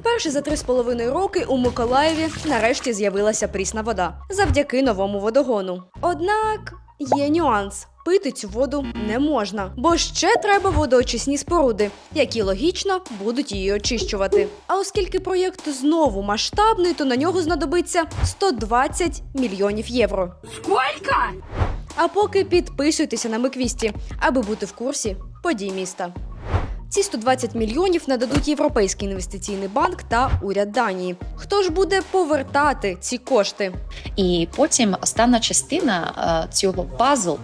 Вперше за три з половиною роки у Миколаєві нарешті з'явилася прісна вода завдяки новому водогону. Однак є нюанс. Пити цю воду не можна, бо ще треба водоочисні споруди, які логічно будуть її очищувати. А оскільки проєкт знову масштабний, то на нього знадобиться 120 мільйонів євро. Сколько? А поки підписуйтеся на Миквісті, аби бути в курсі подій міста. Ці 120 мільйонів нададуть Європейський інвестиційний банк та уряд Данії. Хто ж буде повертати ці кошти? І потім остання частина е, цього пазл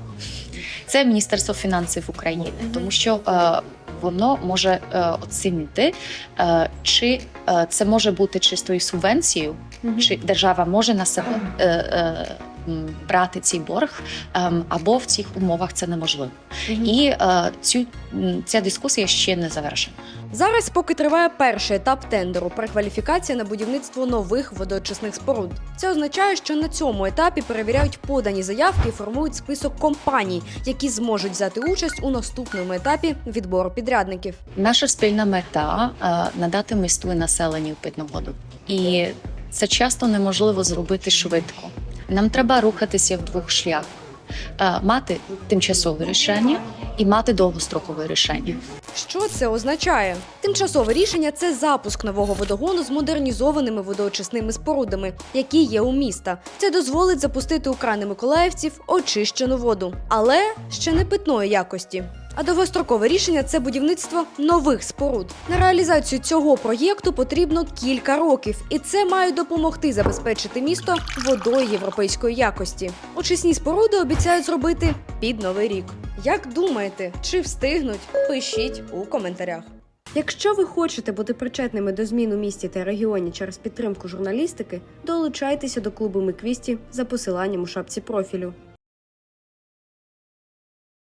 це Міністерство фінансів України, тому що е, воно може е, оцінити, чи це може бути чистою субвенцією, чи держава може на себе брати цей борг, ем, або в цих умовах це неможливо. І е, цю ця дискусія ще не завершена. Зараз, поки триває перший етап тендеру перекваліфікація на будівництво нових водоочисних споруд. Це означає, що на цьому етапі перевіряють подані заявки і формують список компаній, які зможуть взяти участь у наступному етапі відбору підрядників. Наша спільна мета е, надати місту і населенню питну воду. І це часто неможливо зробити швидко. Нам треба рухатися в двох шляхах: Е, мати тимчасове рішення і мати довгострокове рішення. Що це означає? Тимчасове рішення це запуск нового водогону з модернізованими водоочисними спорудами, які є у міста. Це дозволить запустити у крани миколаївців очищену воду, але ще не питної якості. А довгострокове рішення це будівництво нових споруд. На реалізацію цього проєкту потрібно кілька років, і це має допомогти забезпечити місто водою європейської якості. Очисні споруди обіцяють зробити під новий рік. Як думаєте, чи встигнуть? Пишіть у коментарях. Якщо ви хочете бути причетними до змін у місті та регіоні через підтримку журналістики, долучайтеся до клубу Миквісті за посиланням у шапці профілю.